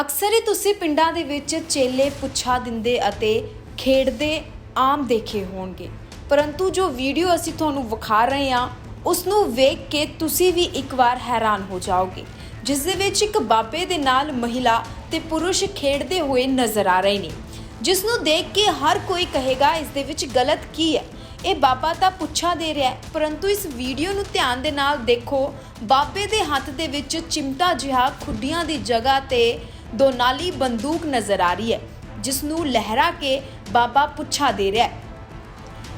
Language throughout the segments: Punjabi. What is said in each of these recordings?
ਅਕਸਰ ਹੀ ਤੁਸੀਂ ਪਿੰਡਾਂ ਦੇ ਵਿੱਚ ਚੇਲੇ ਪੁੱਛਾ ਦਿੰਦੇ ਅਤੇ ਖੇਡਦੇ ਆਮ ਦੇਖੇ ਹੋਣਗੇ। ਪਰੰਤੂ ਜੋ ਵੀਡੀਓ ਅਸੀਂ ਤੁਹਾਨੂੰ ਵਿਖਾ ਰਹੇ ਹਾਂ ਉਸ ਨੂੰ ਵੇਖ ਕੇ ਤੁਸੀਂ ਵੀ ਇੱਕ ਵਾਰ ਹੈਰਾਨ ਹੋ ਜਾਓਗੇ, ਜਿਸ ਦੇ ਵਿੱਚ ਇੱਕ ਬਾਬੇ ਦੇ ਨਾਲ ਮਹਿਲਾ ਤੇ ਪੁਰਸ਼ ਖੇਡਦੇ ਹੋਏ ਨਜ਼ਰ ਆ ਰਹੇ ਨੇ ਜਿਸ ਨੂੰ ਦੇਖ ਕੇ ਹਰ ਕੋਈ ਕਹੇਗਾ, ਇਸ ਦੇ ਵਿੱਚ ਗਲਤ ਕੀ ਹੈ? ਇਹ ਬਾਬਾ ਤਾਂ ਪੁੱਛਾ ਦੇ ਰਿਹਾ ਹੈ, ਪਰੰਤੂ ਇਸ ਵੀਡੀਓ ਨੂੰ ਧਿਆਨ ਦੇ ਨਾਲ ਦੇਖੋ, ਬਾਬੇ ਦੇ ਹੱਥ ਦੇ ਵਿੱਚ ਚਿਮਟਾ ਜਿਹਾ ਖੁੱਡੀਆਂ ਦੀ ਜਗ੍ਹਾ ਤੇ ਦੋ ਨਾਲੀ ਬੰਦੂਕ ਨਜ਼ਰ ਆ ਰਹੀ ਹੈ ਜਿਸ ਨੂੰ ਲਹਿਰਾ ਕੇ ਬਾਬਾ ਪੁੱਛਾ ਦੇ ਰਿਹਾ ਹੈ।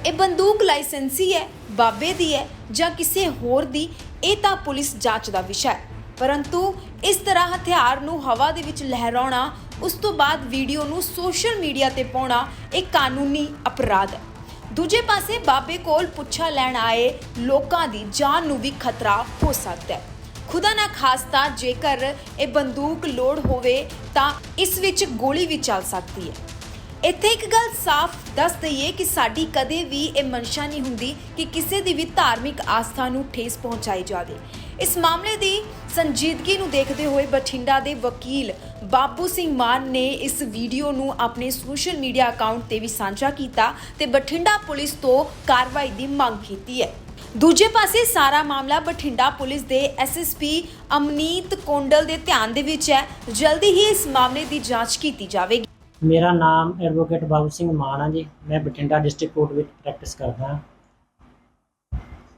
ਇਹ ਬੰਦੂਕ ਲਾਇਸੈਂਸੀ ਹੈ, ਬਾਬੇ ਦੀ ਹੈ ਜਾਂ ਕਿਸੇ ਹੋਰ ਦੀ, ਇਹ ਤਾਂ ਪੁਲਿਸ ਜਾਂਚ ਦਾ ਵਿਸ਼ਾ ਹੈ। ਪਰੰਤੂ ਇਸ ਤਰ੍ਹਾਂ ਹਥਿਆਰ ਨੂੰ ਹਵਾ ਦੇ ਵਿੱਚ ਲਹਿਰਾਉਣਾ, ਉਸ ਤੋਂ ਬਾਅਦ ਵੀਡੀਓ ਨੂੰ ਸੋਸ਼ਲ ਮੀਡੀਆ ਤੇ ਪਾਉਣਾ, ਇਹ ਕਾਨੂੰਨੀ ਅਪਰਾਧ ਹੈ। ਦੂਜੇ ਪਾਸੇ ਬਾਬੇ ਕੋਲ ਪੁੱਛਾ ਲੈਣ ਆਏ ਲੋਕਾਂ ਦੀ ਜਾਨ ਨੂੰ ਵੀ ਖਤਰਾ ਹੋ ਸਕਦਾ ਹੈ। ਖੁਦਾ ਨਾ ਖਾਸਤਾ ਜੇਕਰ ਇਹ ਬੰਦੂਕ ਲੋਡ ਹੋਵੇ ਤਾਂ ਇਸ ਵਿੱਚ ਗੋਲੀ ਵੀ ਚੱਲ ਸਕਦੀ ਹੈ। ਇੱਥੇ ਇੱਕ ਗੱਲ ਸਾਫ਼ ਦੱਸ ਦਈਏ ਕਿ ਸਾਡੀ ਕਦੇ ਵੀ ਇਹ ਮਨਸ਼ਾ ਨਹੀਂ ਹੁੰਦੀ ਕਿ ਕਿਸੇ ਦੀ ਵੀ ਧਾਰਮਿਕ ਆਸਥਾ ਨੂੰ ਠੇਸ ਪਹੁੰਚਾਈ ਜਾਵੇ। ਇਸ ਮਾਮਲੇ ਦੀ ਸੰਜੀਦਗੀ ਨੂੰ ਦੇਖਦੇ ਹੋਏ ਬਠਿੰਡਾ ਦੇ ਵਕੀਲ ਬਾਬੂ ਸਿੰਘ ਮਾਨ ਨੇ ਇਸ ਵੀਡੀਓ ਨੂੰ ਆਪਣੇ ਸੋਸ਼ਲ ਮੀਡੀਆ ਅਕਾਊਂਟ ਤੇ ਵੀ ਸਾਂਝਾ ਕੀਤਾ ਤੇ ਬਠਿੰਡਾ ਪੁਲਿਸ ਤੋਂ ਕਾਰਵਾਈ ਦੀ ਮੰਗ ਕੀਤੀ ਹੈ। ਦੂਜੇ ਪਾਸੇ ਸਾਰਾ ਮਾਮਲਾ ਬਠਿੰਡਾ ਪੁਲਿਸ ਦੇ ਐਸਐਸਪੀ ਅਮਨੀਤ ਕੋਂਡਲ ਦੇ ਧਿਆਨ ਦੇ ਵਿੱਚ ਹੈ। ਜਲਦੀ ਹੀ ਇਸ ਮਾਮਲੇ ਦੀ ਜਾਂਚ ਕੀਤੀ ਜਾਵੇਗੀ। ਮੇਰਾ ਨਾਮ ਐਡਵੋਕੇਟ ਬਾਬੂ ਸਿੰਘ ਮਾਨ ਆ ਜੀ। ਮੈਂ ਬਠਿੰਡਾ ਡਿਸਟ੍ਰਿਕਟ ਕੋਰਟ ਵਿੱਚ ਪ੍ਰੈਕਟਿਸ ਕਰਦਾ ਹਾਂ।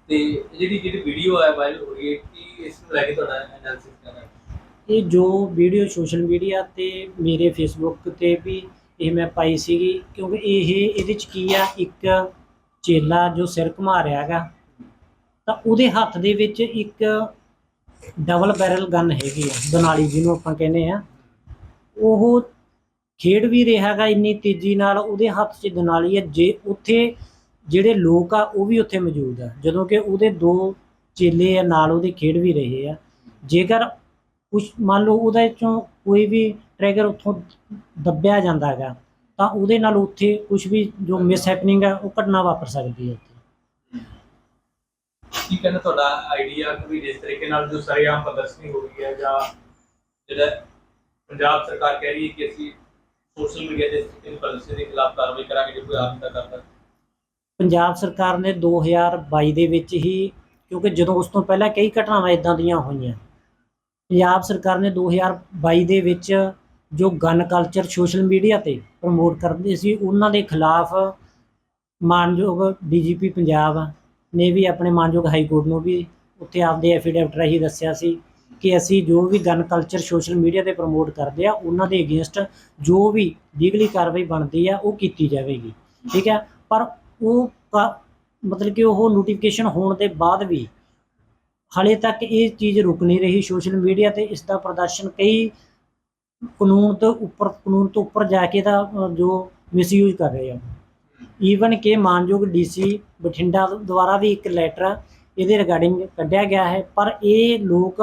ਤੇ ਜਿਹੜੀ ਜਿਹੜੀ ਵੀਡੀਓ ਹੈ ਵਾਇਰਲ ਹੋ ਰਹੀ ਹੈ ਕੀ ਇਸ ਨੂੰ ਲੈ ਕੇ ਤੁਹਾਡਾ ਐਨਾਲਿਸਿਸ ਕਰਨਾ ਹੈ? ਇਹ ਜੋ ਵੀਡੀਓ ਸੋਸ਼ਲ ਮੀਡੀਆ ਤੇ ਮੇਰੇ ਫੇਸਬੁੱਕ ਤੇ ਵੀ ਇਹ ਮੈਂ ਪਾਈ ਸੀਗੀ ਕਿਉਂਕਿ ਇਹ ਇਹਦੇ ਚ ਕੀ ਆ? ਇੱਕ ਚੇਲਾ ਜੋ ਸਿਰ ਘੁਮਾ ਰਿਹਾ ਹੈਗਾ ਤਾਂ ਉਹਦੇ ਹੱਥ ਦੇ ਵਿੱਚ ਇੱਕ ਡਬਲ ਬੈਰਲ ਗਨ ਹੈਗੀ ਆ ਦਨਾਲੀ ਜਿਹਨੂੰ ਆਪਾਂ ਕਹਿੰਦੇ ਆ। ਉਹ ਖੇਡ ਵੀ ਰਿਹਾ ਹੈਗਾ ਇੰਨੀ ਤੇਜ਼ੀ ਨਾਲ, ਉਹਦੇ ਹੱਥ 'ਚ ਦਨਾਲੀ ਹੈ ਜੇ ਉੱਥੇ ਜਿਹੜੇ ਲੋਕ ਆ, ਉਹ ਵੀ ਉੱਥੇ ਮੌਜੂਦ ਆ। ਜਦੋਂ ਕਿ ਉਹਦੇ ਦੋ ਚੇਲੇ ਆ, ਨਾਲ ਉਹਦੇ ਖੇਡ ਵੀ ਰਹੇ ਆ। ਜੇਕਰ ਕੁਛ, ਮੰਨ ਲਓ ਉਹਦੇ ਚੋਂ ਕੋਈ ਵੀ ਟ੍ਰਿਗਰ ਉੱਥੋਂ ਦੱਬਿਆ ਜਾਂਦਾ ਹੈਗਾ, ਤਾਂ ਉਹਦੇ ਨਾਲ ਉੱਥੇ ਕੁਝ ਵੀ ਜੋ ਮਿਸ ਹੈਪਨਿੰਗ ਹੈ ਉਹ ਘਟਨਾ ਵਾਪਰ ਸਕਦੀ ਹੈ ਕੀ ਕਹਿੰਦਾ ਤੁਹਾਡਾ ਆਈਡੀਆ ਕਿ ਜਿਸ ਤਰੀਕੇ ਨਾਲ ਜੋ ਸਰੇਆਮ ਪ੍ਰਦਰਸ਼ਨੀ ਹੋ ਰਹੀ ਹੈ ਜਾਂ ਜਿਹੜਾ ਪੰਜਾਬ ਸਰਕਾਰ ਕਹਿ ਰਹੀ ਹੈ ਕਿ ਅਸੀਂ ਸੋਸ਼ਲ ਮੀਡੀਆ ਦੇ ਇਸ ਪਾਲਿਸੀ ਦੇ ਖਿਲਾਫ ਕਾਰਵਾਈ ਕਰਾਂਗੇ ਜੇ ਕੋਈ ਆਰਮ ਦਾ ਕਰਦਾ। ਪੰਜਾਬ ਸਰਕਾਰ ਨੇ 2022 ਦੇ ਵਿੱਚ ਹੀ, ਕਿਉਂਕਿ ਜਦੋਂ ਉਸ ਤੋਂ ਪਹਿਲਾਂ ਕਈ ਘਟਨਾਵਾਂ ਇਦਾਂ ਦੀਆਂ ਹੋਈਆਂ, ਪੰਜਾਬ ਸਰਕਾਰ ਨੇ 2022 ਦੇ ਵਿੱਚ ਜੋ ਗਨ ਕਲਚਰ ਸੋਸ਼ਲ ਮੀਡੀਆ ਤੇ ਪ੍ਰਮੋਟ ਕਰਦੇ ਸੀ, ਉਹਨਾਂ ਦੇ ਖਿਲਾਫ ਮਾਨਯੋਗ ਡੀਜੀਪੀ ਪੰਜਾਬ ਨੇ ਵੀ ਆਪਣੇ ਮਾਨਯੋਗ ਹਾਈ ਕੋਰਟ ਨੂੰ ਵੀ ਉੱਥੇ ਆਪਦੇ ਐਫੀਡੇਵਿਟ ਰਾਹੀਂ ਦੱਸਿਆ ਸੀ ਕਿ ਅਸੀਂ ਜੋ ਵੀ ਗਨ ਕਲਚਰ ਸੋਸ਼ਲ ਮੀਡੀਆ ਤੇ ਪ੍ਰਮੋਟ ਕਰਦੇ ਆ, ਉਹਨਾਂ ਦੇ ਅਗੇਂਸਟ ਜੋ ਵੀ ਲੀਗਲੀ ਕਾਰਵਾਈ ਬਣਦੀ ਆ, ਉਹ ਕੀਤੀ ਜਾਵੇਗੀ। ਠੀਕ ਹੈ? ਪਰ ਉਹ ਕ- ਮਤਲਬ ਕਿ ਉਹ ਨੋਟੀਫਿਕੇਸ਼ਨ ਹੋਣ ਦੇ ਬਾਅਦ ਵੀ ਹਾਲੇ ਤੱਕ ਇਹ ਚੀਜ਼ ਰੁਕ ਨਹੀਂ ਰਹੀ ਸੋਸ਼ਲ ਮੀਡੀਆ ਤੇ, ਇਸ ਦਾ ਪ੍ਰਦਰਸ਼ਨ ਕਈ ਕਾਨੂੰਨ ਤੋਂ ਉੱਪਰ, ਕਾਨੂੰਨ ਤੋਂ ਉੱਪਰ ਜਾ ਕੇ ਦਾ ਜੋ ਮਿਸਯੂਜ਼ ਕਰ ਰਹੇ ਆ। ਈਵਨ ਕਿ ਮਾਨਯੋਗ ਡੀਸੀ ਬਠਿੰਡਾ ਦੁਆਰਾ ਵੀ ਇੱਕ ਲੈਟਰ ਇਹਦੇ ਰਿਗਾਰਡਿੰਗ ਕੱਢਿਆ ਗਿਆ ਹੈ ਪਰ ਇਹ ਲੋਕ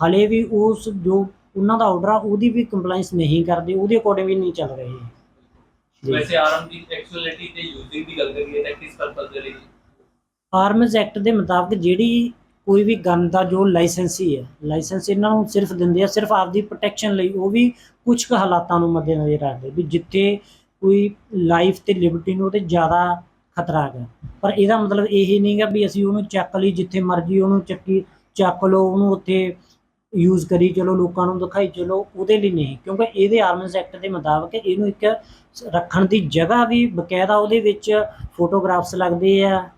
ਹਲੇ ਵੀ ਉਸ ਜੋ ਉਹਨਾਂ ਦਾ ਆਰਡਰ ਆ ਉਹਦੀ ਵੀ ਕੰਪਲਾਈਂਸ ਨਹੀਂ ਕਰਦੇ ਉਹਦੇ ਅਕੋਰਡਿੰਗ ਵੀ ਨਹੀਂ ਚੱਲ ਰਹੇ। ਵੈਸੇ ਆਰਮ ਦੀ ਐਕਚੁਅਲਿਟੀ ਤੇ ਯੂਜ਼ਿੰਗ ਦੀ ਗੱਲ ਕਰੀਏ ਤਾਂ ਕਿਸ ਪਰਪਸ ਦੇ ਲਈ? ਆਰਮਜ਼ ਐਕਟ ਦੇ ਮੁਤਾਬਕ ਜਿਹੜੀ ਕੋਈ ਵੀ ਗਨ ਦਾ ਜੋ ਲਾਇਸੈਂਸੀ ਹੈ ਲਾਇਸੈਂਸ ਇਹਨਾਂ ਨੂੰ ਸਿਰਫ ਦਿੰਦੇ ਆ ਸਿਰਫ ਆਪਦੀ ਪ੍ਰੋਟੈਕਸ਼ਨ ਲਈ ਉਹ ਵੀ ਕੁਝ ਕੁ ਹਾਲਾਤਾਂ ਨੂੰ ਮੱਦੇਨਜ਼ਰ ਰੱਖਦੇ ਵੀ ਜਿੱਥੇ ਕੋਈ ਲਾਈਫ ਤੇ ਲਿਬਰਟੀ ਨੂੰ ਉਹਤੇ ਜ਼ਿਆਦਾ ਖਤਰਾ ਹੈਗਾ। ਪਰ ਇਹਦਾ ਮਤਲਬ ਇਹ ਨਹੀਂਗਾ ਵੀ ਅਸੀਂ ਉਹਨੂੰ ਚੱਕ ਲਈ ਜਿੱਥੇ ਮਰਜ਼ੀ ਉਹਨੂੰ ਚੱਕੀ ਚੱਕ ਲਓ ਉਹਨੂੰ ਉੱਥੇ ਯੂਜ਼ ਕਰੀ ਚਲੋ ਲੋਕਾਂ ਨੂੰ ਦਿਖਾਈ ਚਲੋ ਉਹਦੇ ਲਈ ਨਹੀਂ। ਕਿਉਂਕਿ ਇਹਦੇ ਆਰਮਜ਼ ਐਕਟ ਦੇ ਮੁਤਾਬਕ ਇਹਨੂੰ ਇੱਕ ਰੱਖਣ ਦੀ ਜਗ੍ਹਾ ਵੀ ਬਕਾਇਦਾ ਉਹਦੇ ਵਿੱਚ ਫੋਟੋਗ੍ਰਾਫਸ ਲੱਗਦੇ ਆ।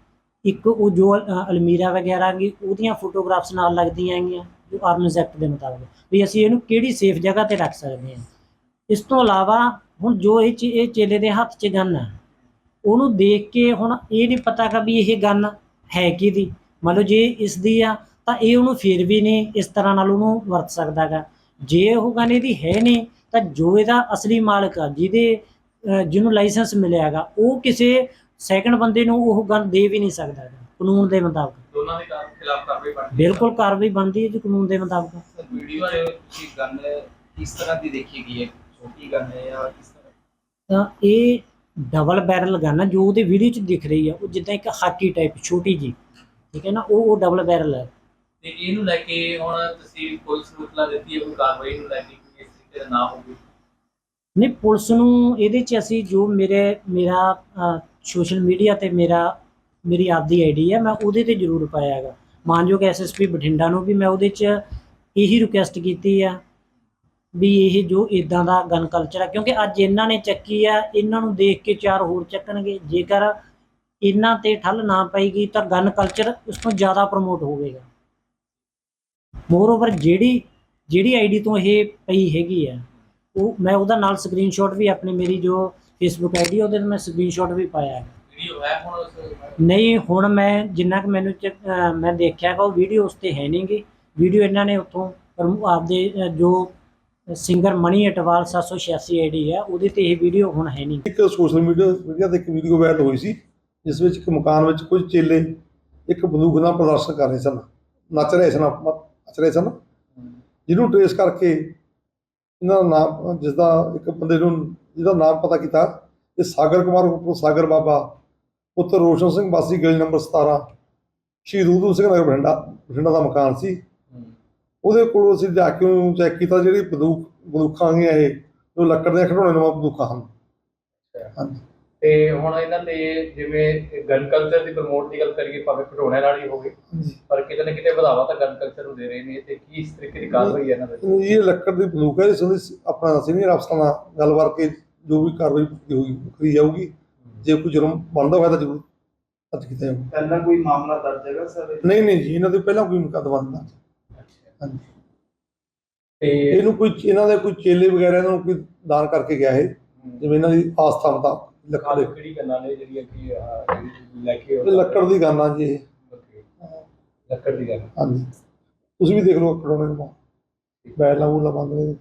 ਇੱਕ ਉਹ ਜੋ ਅ, ਅਲਮੀਰਾ ਵਗੈਰਾ ਗੀ ਉਹਦੀਆਂ ਫੋਟੋਗ੍ਰਾਫਸ ਨਾਲ ਲੱਗਦੀਆਂ ਹੈਗੀਆਂ ਜੋ ਆਰਮਜ਼ ਐਕਟ ਦੇ ਮੁਤਾਬਕ। ਵੀ ਅਸੀਂ ਇਹਨੂੰ ਕਿਹੜੀ ਸੇਫ ਜਗ੍ਹਾ ਤੇ ਰੱਖ ਸਕਦੇ ਹਾਂ। ਇਸ ਤੋਂ ਇਲਾਵਾ ਹੁਣ ਜੋ ਇਹ ਚੀ- ਇਹ ਚੇਲੇ ਦੇ ਹੱਥ 'ਚ ਗਨ ਹੈ ਉਹਨੂੰ ਦੇਖ ਕੇ ਹੁਣ ਇਹ ਨਹੀਂ ਪਤਾ ਕਿ ਵੀ ਇਹ ਗਨ ਹੈ ਕਿਹਦੀ। ਮੰਨ ਲਓ ਜੇ ਇਸ ਦੀ ਆ ਤਾਂ ਇਹ ਉਹਨੂੰ ਫਿਰ ਵੀ ਨਹੀਂ ਇਸ ਤਰ੍ਹਾਂ ਨਾਲ ਉਹਨੂੰ ਵਰਤ ਸਕਦਾ ਗਾ। ਜੇ ਉਹ ਗਨ ਇਹਦੀ ਹੈ ਨਹੀਂ ਤਾਂ ਜੋ ਇਹਦਾ ਅਸਲੀ ਮਾਲਕ ਆ ਜਿਹਦੇ ਅ, ਜਿਹਨੂੰ ਲਾਇਸੈਂਸ ਮਿਲਿਆ ਹੈਗਾ ਉਹ ਕਿਸੇ ਸੈਕੰਡ ਬੰਦੇ ਨੂੰ ਉਹ ਗਨ ਦੇ ਵੀ ਨਹੀਂ ਸਕਦਾ ਗਾ, ਕਾਨੂੰਨ ਦੇ ਮੁਤਾਬਕ। ਦੋਨਾਂ ਦੇ ਕਾਰ- ਖਿਲਾਫ ਕਾਰਵਾਈ ਬਣਦੀ ਬਿਲਕੁਲ ਕਾਰਵਾਈ ਬਣਦੀ ਹੈ ਜੀ ਕਾਨੂੰਨ ਦੇ ਮੁਤਾਬਕ। ਵੀਡੀਓ ਚ ਤੁਸੀਂ ਗਨ ਕਿਸ ਤਰ੍ਹਾਂ ਦੀ ਦੇਖੀ ਗਈ ਹੈ? ਛੋਟੀ ਗਨ ਹੈ ਜਾਂ ਕਿਸ ਤਰ੍ਹਾਂ? ਤਾਂ ਇਹ ਡਬਲ ਬੈਰਲ ਗਨ ਆ ਜੋ ਉਹਦੇ ਵੀਡੀਓ 'ਚ ਦਿਖ ਰਹੀ ਆ ਉਹ ਜਿੱਦਾਂ ਇੱਕ ਹਾਕੀ ਟਾਈਪ ਛੋਟੀ ਜੀ ਠੀਕ ਹੈ ਨਾ ਉਹ ਉਹ ਡਬਲ ਬੈਰਲ ਹੈ ਤੇ ਇਹਨੂੰ ਲੈ ਕੇ ਹੁਣ ਤੁਸੀਂ ਪੁਲਿਸ ਨੂੰ ਇਤਲਾ ਦਿੱਤੀ ਹੈ ਕੋਈ ਕਾਰਵਾਈ ਨੂੰ ਲੈ ਕੇ ਕੋਈ ਇਸ ਤਰੀਕੇ ਤੇ ਨਾ ਹੋਵੇ? ਨਹੀਂ ਪੁਲਿਸ ਨੂੰ ਇਹਦੇ 'ਚ ਅਸੀਂ ਜੋ ਮੇਰੇ ਮੇਰਾ ਸੋਸ਼ਲ ਮੀਡੀਆ ਤੇ ਮੇਰਾ ਮੇਰੀ ਆਪਦੀ ਆਈਡੀ ਹੈ ਮੈਂ ਉਹਦੇ ਤੇ ਜ਼ਰੂਰ ਪਾਇਆ ਹੈਗਾ। ਮਾਨਯੋਗ ਐਸਐਸਪੀ ਬਠਿੰਡਾ ਨੂੰ ਵੀ ਮੈਂ ਉਹਦੇ 'ਚ ਇਹੀ ਰਿਕੁਐਸਟ ਕੀਤੀ ਆ। ਵੀ ਇਹ ਜੋ ਇਦਾਂ ਦਾ ਗਨ ਕਲਚਰ ਹੈ ਕਿਉਂਕਿ ਅੱਜ ਇਹਨਾਂ ਨੇ ਚੱਕੀ ਆ ਇਹਨਾਂ ਨੂੰ ਦੇਖ ਕੇ ਚਾਰ ਹੋਰ ਚੱਕਣਗੇ। ਜੇਕਰ ਇਹਨਾਂ ਤੇ ਠੱਲ ਨਾ ਪਏਗੀ ਤਾਂ ਗਨ ਕਲਚਰ ਉਸ ਤੋਂ ਜ਼ਿਆਦਾ ਪ੍ਰਮੋਟ ਹੋਵੇਗਾ। ਮੋਰਓਵਰ ਜਿਹੜੀ ਜਿਹੜੀ ਆਈਡੀ ਤੋਂ ਇਹ ਪਈ ਹੈਗੀ ਆ ਉਹ ਮੈਂ ਉਹਦਾ ਨਾਲ ਸਕਰੀਨਸ਼ਾਟ ਵੀ ਆਪਣੀ ਮੇਰੀ ਜੋ ਫੇਸਬੁੱਕ ਆਈਡੀ ਉਹਦੇ ਤੇ ਮੈਂ ਸਕਰੀਨਸ਼ਾਟ ਵੀ ਪਾਇਆ ਹੈ। ਨਹੀਂ ਹੁਣ ਮੈਂ ਜਿੰਨਾ ਕਿ ਮੈਨੂੰ ਮੈਂ ਦੇਖਿਆ ਕਿ ਉਹ ਵੀਡੀਓ ਉਸ ਤੇ ਹੈ ਨਹੀਂਗੀ ਵੀਡੀਓ ਇਹਨਾਂ ਨੇ ਉੱਥੋਂ ਆਪਦੇ ਜੋ ਸਿੰਗਰ ਮਣੀ ਅਟਵਾਲ 786 ਆਈਡੀ ਹੈ, ਉਹਦੇ ਤੇ ਇਹ ਵੀਡੀਓ ਹੁਣ ਹੈ ਨਹੀਂ। ਇੱਕ ਸੋਸ਼ਲ ਮੀਡੀਆ ਮੀਡੀਆ ਤੇ ਇੱਕ ਵੀਡੀਓ ਵਾਇਰਲ ਹੋਈ ਸੀ, ਜਿਸ ਵਿੱਚ ਇੱਕ ਮਕਾਨ ਵਿੱਚ ਕੁਝ ਚੇਲੇ ਇੱਕ ਬੰਦੂਕ ਨਾਲ ਪ੍ਰਦਰਸ਼ਨ ਕਰ ਰਹੇ ਸਨ, ਨੱਚ ਰਹੇ ਸਨ ਨੱਚ ਰਹੇ ਸਨ। ਜਿਹਨੂੰ ਟ੍ਰੇਸ ਕਰਕੇ ਇਹਨਾਂ ਦਾ ਨਾਮ ਜਿਸ ਦਾ ਇੱਕ ਬੰਦੇ ਨੂੰ, ਜਿਹਦਾ ਨਾਮ ਪਤਾ ਕੀਤਾ, ਇਹ ਸਾਗਰ ਕੁਮਾਰ ਉਪਰ ਸਾਗਰ ਬਾਬਾ, ਪੁੱਤਰ ਰੋਸ਼ਨ ਸਿੰਘ ਵਾਸੀ ਗਲੀ ਨੰਬਰ 17 ਸ਼ਹੀਦ ਊਧਮ ਸਿੰਘ ਨਗਰ ਬਠਿੰਡਾ ਬਠਿੰਡਾ ਦਾ ਮਕਾਨ ਸੀ। ਉਹਦੇ ਕੋਲ ਅਸੀਂ ਜਾ ਕੇ ਉਹਨੂੰ ਚੈੱਕ ਕੀਤਾ ਜਿਹੜੀ ਬੰਦੂਕ ਬੰਦੂਕਾਂ ਗਈਆਂ ਇਹ ਜੋ ਲੱਕੜ ਦੀਆਂ ਖਿਡੌਣੇ ਨੂੰ ਬੰਦੂਕਾਂ ਹਨ। ਹਾਂਜੀ। ਤੇ ਹੁਣ ਇਹਨਾਂ ਤੇ ਜਿਵੇਂ ਗਨ ਕਲਚਰ ਦੀ ਪ੍ਰਮੋਟ ਦੀ ਗੱਲ ਕਰੀਏ ਭਾਵੇਂ ਖਿਡੌਣਿਆਂ ਨਾਲ ਹੀ ਹੋਵੇ ਪਰ ਕਿਤੇ ਨਾ ਕਿਤੇ ਵਧਾਵਾ ਤਾਂ ਗਨ ਕਲਚਰ ਨੂੰ ਦੇ ਰਹੇ ਨੇ ਤੇ ਕੀ ਇਸ ਤਰੀਕੇ ਦੀ ਕਾਰਵਾਈ ਹੈ ਇਹਨਾਂ ਦੇ ਇਹ ਲੱਕੜ ਦੀ ਬੰਦੂਕ ਹੈ ਇਸ ਸੰਬੰਧੀ ਆਪਣਾ ਸੀਨੀਅਰ ਅਫਸਰਾਂ ਨਾਲ ਗੱਲ ਕਰਕੇ ਜੋ ਵੀ ਕਾਰਵਾਈ ਹੋਈ ਕਰੀ ਜਾਊਗੀ। ਜੇ ਕੋਈ ਜੁਰਮ ਬਣਦਾ ਹੋਇਆ ਤਾਂ ਜ਼ਰੂਰ ਅੱਜ ਕੀਤਾ ਪਹਿਲਾਂ ਕੋਈ ਮਾਮਲਾ ਦਰਜ ਹੈਗਾ ਸਰ? ਨਹੀਂ ਨਹੀਂ ਜੀ ਇਹਨਾਂ ਦੇ ਪਹਿਲਾਂ ਕੋਈ ਮੁਕੱਦਮਾ ਨਹੀਂ ਦਰਜ। ਹਾਂਜੀ। ਤੇ ਇਹਨੂੰ ਕੋਈ ਇਹਨਾਂ ਦੇ ਕੋਈ ਚੇਲੇ ਵਗੈਰਾ ਇਹਨਾਂ ਨੂੰ ਕੋਈ ਦਾਨ ਕਰਕੇ ਗਿਆ ਹੈ। ਜਿਵੇਂ ਇਹਨਾਂ ਦੀ ਆਸਥਾ ਮੁਤਾਬਕ ਲੱਕੜ ਦੇ। ਕਿਹੜੀ ਗੱਲਾਂ ਨੇ ਜਿਹੜੀਆਂ ਕਿ ਆਹ, ਜਿਹੜੀ ਲੈ ਕੇ ਇਹ ਲੱਕੜ ਦੀ ਗਾਨਾ ਜੀ ਇਹ। ਲੱਕੜ ਦੀ ਗੱਲ ਹਾਂਜੀ। ਤੁਸੀਂ ਵੀ ਦੇਖ ਲਓ ਖੜੋਣੇ ਨੂੰ। ਉਹ ਬੰਦ ਨੇ।